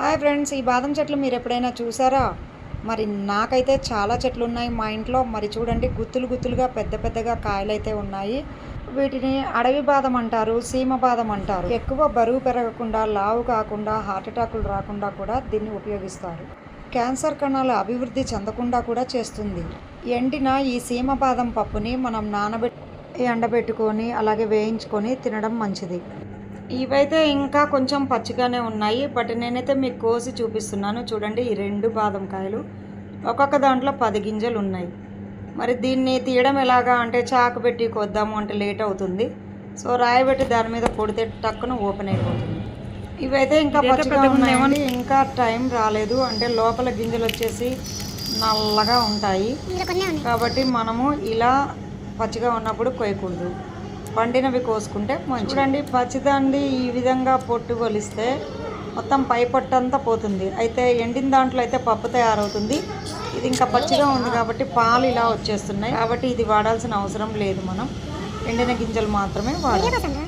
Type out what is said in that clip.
Hi friends ఈ బాదం చెట్లు మీరు ఎప్పుడైనా చూసారా? మరి నాకైతే చాలా చెట్లు ఉన్నాయి మా ఇంట్లో. మరి చూడండి గుత్తులు గుత్తులుగా పెద్ద పెద్దగా కాయలైతే ఉన్నాయి. వీటిని అడవి బాదం అంటారు సీమ బాదం అంటారు. ఎక్కువ బరువు పెరగకుండా లావు కాకుండా హార్ట్ అటాకులు రాకుండా కూడా దీన్ని ఉపయోగిస్తారు. క్యాన్సర్ కణాలు అభివృద్ధి చెందకుండా కూడా చేస్తుంది. ఎండిన ఈ సీమ బాదం పప్పుని మనం నానబెట్టి ఎండబెట్టుకొని అలాగే వేయించుకొని తినడం మంచిది. ఇవైతే ఇంకా కొంచెం పచ్చిగానే ఉన్నాయి బట్ నేనైతే మీకు కోసి చూపిస్తున్నాను. చూడండి ఈ రెండు బాదం కాయలు. ఒక్కొక్క దాంట్లో పది గింజలు ఉన్నాయి. మరి దీన్ని తీయడం ఎలాగా అంటే చాకు పెట్టి కొద్దాము అంటే లేట్ అవుతుంది. సో రాయబెట్టి దాని మీద కొడితే టక్కున ఓపెన్ అయిపోతుంది. ఇవైతే ఇంకా పచ్చిగా ఉన్నాయండి. ఇంకా టైం రాలేదు. అంటే లోపల గింజలు వచ్చేసి నల్లగా ఉంటాయి. కాబట్టి మనము ఇలా పచ్చిగా ఉన్నప్పుడు కొయ్యకూడదు. పండినవి కోసుకుంటే చూడండి పచ్చిదండి ఈ విధంగా పొట్టు కొలిస్తే మొత్తం పై పొట్టు అంతా పోతుంది. అయితే ఎండిన దాంట్లో అయితే పప్పు తయారవుతుంది. ఇది ఇంకా పచ్చిగా ఉంది కాబట్టి పాలు ఇలా వచ్చేస్తున్నాయి. కాబట్టి ఇది వాడాల్సిన అవసరం లేదు మనం. ఎండిన గింజలు మాత్రమే వాడాలి.